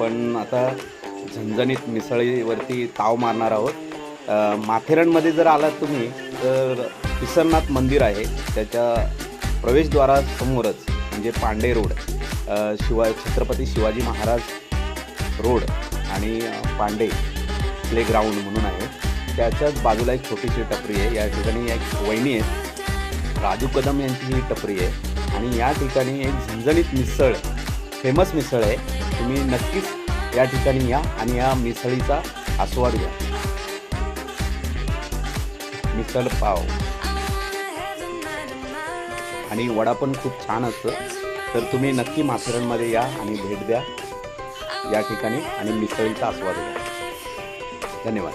पण आता झणझणीत मिसळीवरती ताव मारणार आहोत. माथेरणमध्ये माथेरानमध्ये जर आलात तुम्ही तर किसननाथ मंदिर आहे. त्याच्या प्रवेशद्वारासमोरच म्हणजे पांडे रोड. शिवा छत्रपती शिवाजी महाराज रोड आणि पांडे प्ले ग्राउंड म्हणून आहे. त्याच्याच बाजूला एक छोटीशी टपरी आहे. या ठिकाणी एक वहिनी आहे राजू कदम यांची ही टपरी आहे. आणि या ठिकाणी एक झणझणीत मिसळ फेमस मिसळ आहे. तुम्ही नक्कीच या ठिकाणी या आणि या मिसळीचा आस्वाद घ्या. मिसळ पाव. आणि वडा पण खूप छान असतं. तर तुम्ही नक्की माथेरानमध्ये या आणि भेट द्या या ठिकाणी आणि मिसळीचा आस्वाद घ्या. धन्यवाद.